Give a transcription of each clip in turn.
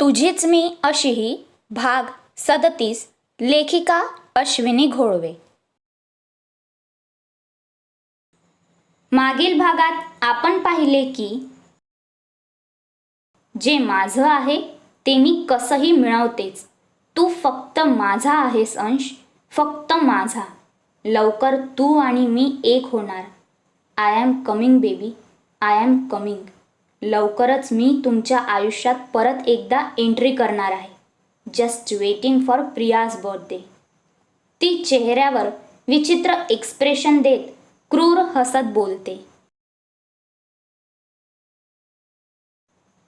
तुझीच मी अशीही भाग सदतीस लेखिका अश्विनी घोळवे. मागील भागात आपण पाहिले की जे माझं आहे ते मी कसंही मिळवतेच. तू फक्त माझा आहेस अंश फक्त माझा. लवकर तू आणि मी एक होणार. I am coming baby I am coming लवकरच मी तुमच्या आयुष्यात परत एकदा एंट्री करणार आहे. Just waiting for Priya's birthday ती चेहऱ्यावर विचित्र एक्सप्रेशन देत क्रूर हसत बोलते.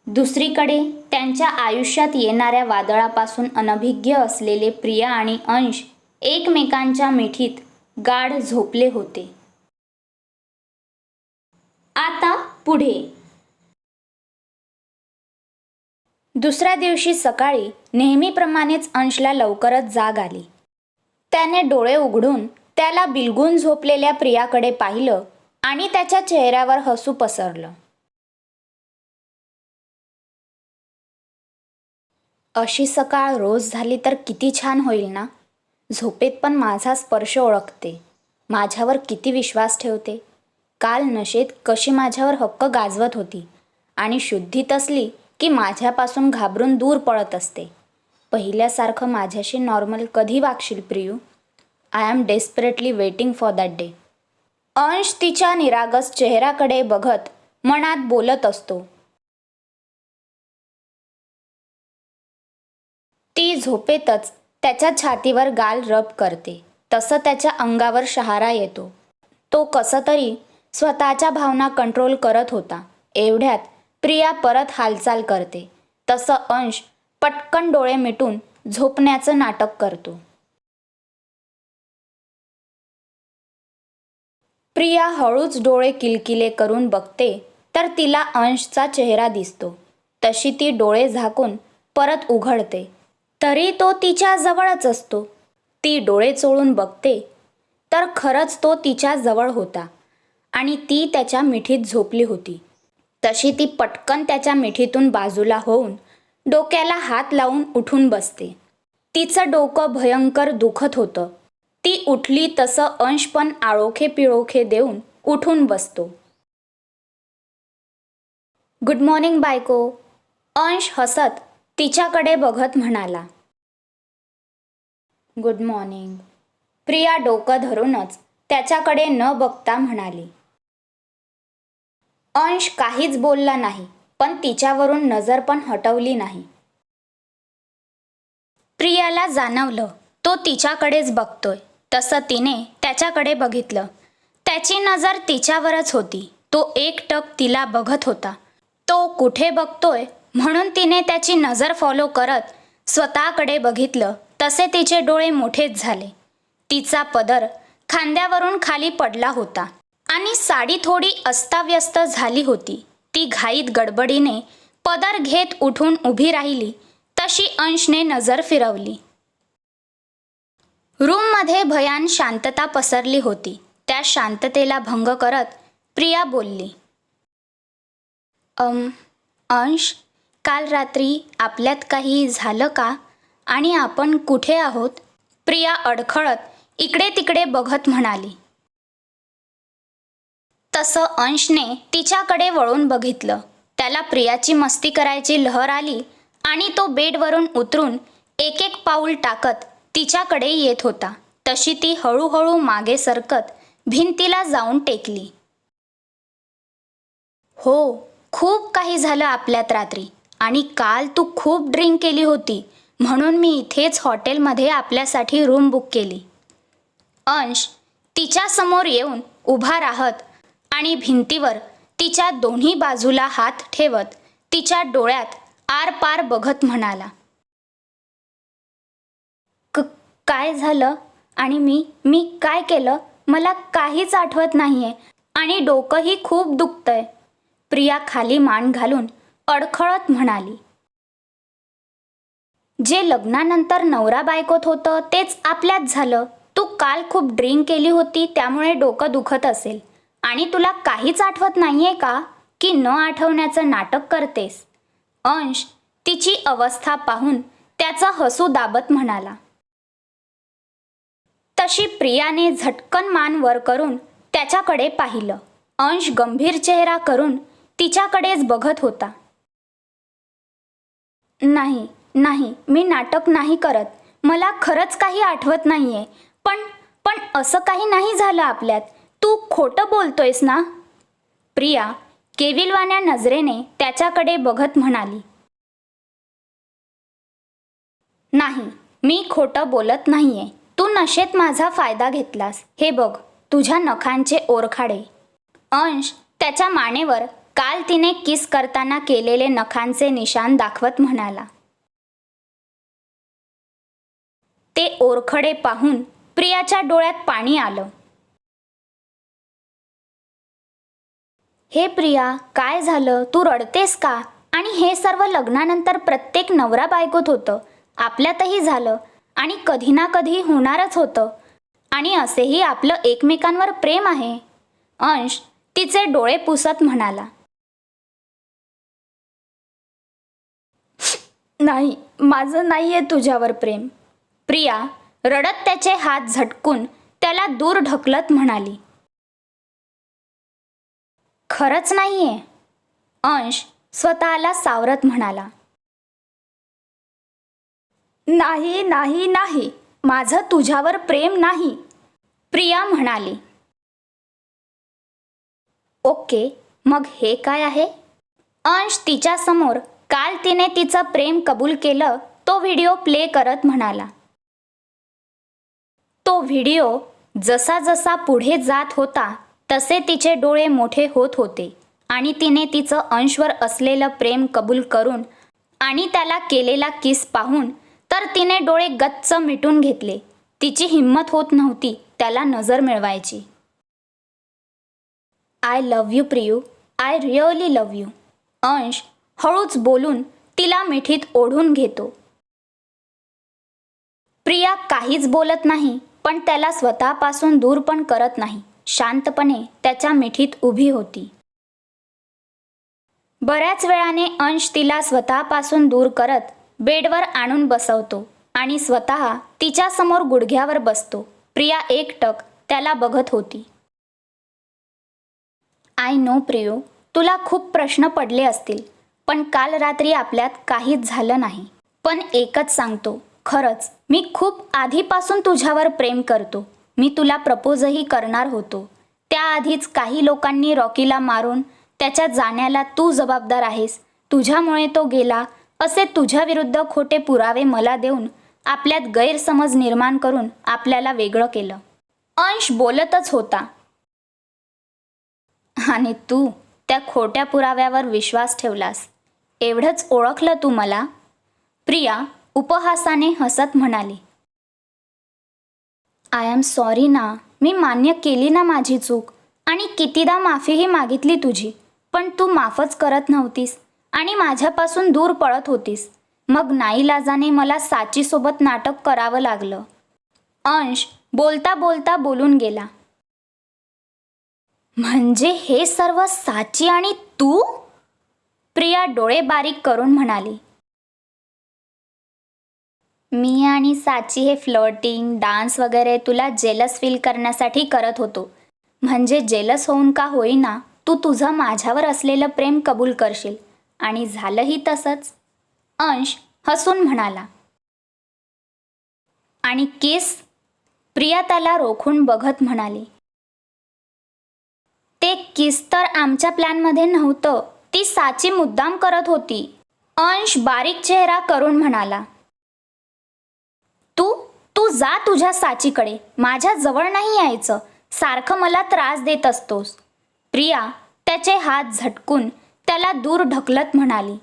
दुसरीकडे त्यांच्या आयुष्यात येणाऱ्या वादळापासून अनभिज्ञ असलेले प्रिया आणि अंश एकमेकांच्या मिठीत गाढ झोपले होते. आता पुढे. दुसऱ्या दिवशी सकाळी नेहमीप्रमाणेच अंशला लवकरच जाग आली. त्याने डोळे उघडून त्याला बिलगून झोपलेल्या प्रियाकडे पाहिलं आणि त्याच्या चेहऱ्यावर हसू पसरलं. अशी सकाळ रोज झाली तर किती छान होईल ना? झोपेत पण माझा स्पर्श ओळखते. माझ्यावर किती विश्वास ठेवते. काल नशेत कशी माझ्यावर हक्क गाजवत होती आणि शुद्धीत असली की माझ्यापासून घाबरून दूर पळत असते. पहिल्यासारखं माझ्याशी नॉर्मल कधी वागशील Priyu? I am desperately waiting for that day Ansh तिच्या निरागस चेहऱ्याकडे बघत मनात बोलत असतो. ती झोपेतच त्याच्या छातीवर गाल रब करते. तसं त्याच्या अंगावर शहारा येतो. तो कसं तरी स्वतःच्या भावना कंट्रोल करत होता. एवढ्यात प्रिया परत हालचाल करते. तसं अंश पटकन डोळे मिटून झोपण्याचं नाटक करतो. प्रिया हळूच डोळे किलकिले करून बघते तर तिला अंशचा चेहरा दिसतो. तशी ती डोळे झाकून परत उघडते. तरी तो तिच्या जवळच असतो. ती डोळे चोळून बघते तर खरंच तो तिच्या जवळ होता. आणि ती त्याच्या मिठीत झोपली होती. तशी ती पटकन त्याच्या मिठीतून बाजूला होऊन डोक्याला हात लावून उठून बसते. तिचं डोकं भयंकर दुखत होतं. ती उठली तसं अंश पण आळोखे पिळोखे देऊन उठून बसतो. गुड मॉर्निंग बायको अंश हसत तिच्याकडे बघत म्हणाला. Good morning. प्रिया डोकं धरूनच त्याच्याकडे न बघता म्हणाली. अंश काहीच बोलला नाही पण तिच्यावरून नजर पण हटवली नाही. प्रियाला जाणवलं तो तिच्याकडेच बघतोय. तसं तिने त्याच्याकडे बघितलं. त्याची नजर तिच्यावरच होती. तो एकटक तिला बघत होता. तो कुठे बघतोय म्हणून तिने त्याची नजर फॉलो करत स्वतःकडे बघितलं. तसे तिचे डोळे मोठेच झाले. तिचा पदर खांद्यावरून खाली पडला होता. आणि साडी थोडी अस्ताव्यस्त झाली होती. ती घाईत गडबडीने पदर घेत उठून उभी राहिली. तशी अंशने नजर फिरवली. रूममध्ये भयान शांतता पसरली होती. त्या शांततेला भंग करत प्रिया बोलली अम अंश काल रात्री आपल्यात काही झालं का? आणि आपण कुठे आहोत? प्रिया अडखळत इकडे तिकडे बघत म्हणाली तसं अंशने तिच्याकडे वळून बघितलं. त्याला प्रियाची मस्ती करायची लहर आली आणि तो बेडवरून उतरून एक एक पाऊल टाकत तिच्याकडे येत होता. तशी ती हळूहळू मागे सरकत भिंतीला जाऊन टेकली. हो खूप काही झालं आपल्यात रात्री आणि काल तू खूप ड्रिंक केली होती म्हणून मी इथेच हॉटेलमध्ये आपल्यासाठी रूम बुक केली. अंश तिच्यासमोर येऊन उभा राहत आणि भिंतीवर तिच्या दोन्ही बाजूला हात ठेवत तिच्या डोळ्यात आरपार बघत म्हणाला क काय झालं? आणि मी मी काय केलं? मला काहीच आठवत नाहीये आणि डोकंही खूप दुखतंय. प्रिया खाली मान घालून अडखळत म्हणाली जे लग्नानंतर नवरा बायकोत होतं तेच आपल्यात झालं. तू काल खूप ड्रिंक केली होती त्यामुळे डोकं दुखत असेल. आणि तुला काहीच आठवत नाहीये का की न आठवण्याचं नाटक करतेस? अंश तिची अवस्था पाहून त्याचा हसू दाबत म्हणाला. तशी प्रियाने झटकन मान वर करून त्याच्याकडे पाहिलं. अंश गंभीर चेहरा करून तिच्याकडेच बघत होता. नाही नाही मी नाटक नाही करत. मला खरंच काही आठवत नाहीये. पण पण असं काही नाही झालं आपल्यात. तू खोटं बोलतोयस ना? प्रिया केविलवाण्या नजरेने त्याच्याकडे बघत म्हणाली. नाही मी खोटं बोलत नाहीये. तू नशेत माझा फायदा घेतलास. हे बघ तुझ्या नखांचे ओरखाडे. अंश त्याच्या मानेवर काल तिने किस करताना केलेले नखांचे निशाण दाखवत म्हणाला. ते ओरखडे पाहून प्रियाच्या डोळ्यात पाणी आलं. हे प्रिया काय झालं? तू रडतेस का? आणि हे सर्व लग्नानंतर प्रत्येक नवरा बायकोत होतं. आपल्यातही झालं. आणि कधी ना कधी होणारच होतं. आणि असेही आपलं एकमेकांवर प्रेम आहे. अंश तिचे डोळे पुसत म्हणाला. नाही माझं नाहीये तुझ्यावर प्रेम. प्रिया रडत त्याचे हात झटकून त्याला दूर ढकलत म्हणाली. खरंच नाहीये. अंश स्वतःला सावरत म्हणाला. नाही नाही नाही. माझं तुझ्यावर प्रेम नाही. प्रिया म्हणाली. ओके मग हे काय आहे? अंश तिच्यासमोर काल तिने तिचं प्रेम कबूल केलं तो व्हिडिओ प्ले करत म्हणाला. तो व्हिडिओ जसा जसा पुढे जात होता तसे तिचे डोळे मोठे होत होते आणि तिने तिचं अंशवर असलेलं प्रेम कबूल करून आणि त्याला केलेला किस पाहून तर तिने डोळे गच्च मिटून घेतले. तिची हिंमत होत नव्हती त्याला नजर मिळवायची. I love you Priyu I really love you. Ansh हळूच बोलून तिला मिठीत ओढून घेतो. प्रिया काहीच बोलत नाही पण त्याला स्वतःपासून दूर पण करत नाही. शांतपणे त्याच्या मिठीत उभी होती. बऱ्याच वेळाने अंश तिला स्वतःपासून दूर करत बेडवर आणून बसवतो आणि स्वतः तिच्यासमोर गुडघ्यावर बसतो. प्रिया एकटक त्याला बघत होती. आय नो प्रियो तुला खूप प्रश्न पडले असतील पण काल रात्री आपल्यात काहीच झालं नाही. पण एकच सांगतो खरंच मी खूप आधीपासून तुझ्यावर प्रेम करतो. मी तुला प्रपोजही करणार होतो. त्याआधीच काही लोकांनी रॉकीला मारून त्याच्या जाण्याला तू जबाबदार आहेस. तुझ्यामुळे तो गेला. असे तुझ्याविरुद्ध खोटे पुरावे मला देऊन आपल्यात गैरसमज निर्माण करून आपल्याला वेगळं केलं. अंश बोलतच होता. आणि तू त्या खोट्या पुराव्यावर विश्वास ठेवलास. एवढंच ओळखलं तू मला? प्रिया उपहासाने हसत म्हणाली. आय एम सॉरी ना. मी मान्य केली ना माझी चूक. आणि कितीदा माफीही मागितली तुझी. पण तू माफच करत नव्हतीस. आणि माझ्यापासून दूर पळत होतीस. मग नाईलाजाने मला साचीसोबत नाटक करावं लागलं. अंश बोलता बोलता बोलून गेला. म्हणजे हे सर्व साची आणि तू? प्रिया डोळे बारीक करून म्हणाली. मी आणि साची हे फ्लर्टिंग डान्स वगैरे तुला जेलस फील करण्यासाठी करत होतो. म्हणजे जेलस होऊन का होईना तू तुझं माझ्यावर असलेलं प्रेम कबूल करशील. आणि झालंही तसंच. अंश हसून म्हणाला. आणि किस प्रिया त्याला रोखून बघत म्हणाली. ते किस तर आमच्या प्लॅनमध्ये नव्हतं. ती साची मुद्दाम करत होती. अंश बारीक चेहरा करून म्हणाला. तू तू जा तुझ्या साचीकडे. माझ्या जवळ नाही यायचं. सारखं मला त्रास देत असतोस. प्रिया त्याचे हात झटकून त्याला दूर ढकलत म्हणाली.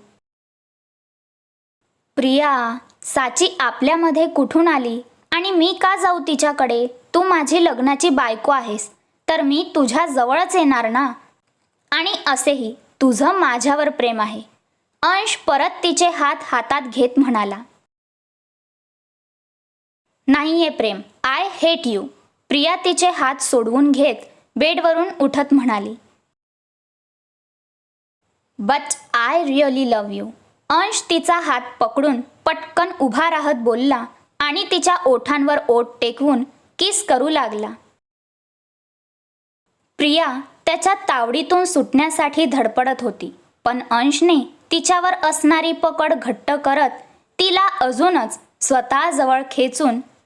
प्रिया साची आपल्यामध्ये कुठून आली? आणि मी का जाऊ तिच्याकडे? तू माझी लग्नाची बायको आहेस. तर मी तुझ्या जवळच येणार ना? आणि असेही. तुझं माझ्यावर प्रेम आहे. अंश परत तिचे हात हातात घेत म्हणाला. नाहीये प्रेम आय हेट यू प्रिया तिचे हात सोडवून घेत बेडवरून उठत म्हणाली. But I really love you Ansh तिचा हात पकडून पटकन उभा राहत बोलला आणि तिच्या ओठांवर ओठ टेकवून किस करू लागला. प्रिया त्याच्या तावडीतून सुटण्यासाठी धडपडत होती पण अंशने तिच्यावर असणारी पकड घट्ट करत तिला अजूनच स्वतःजवळ खेचून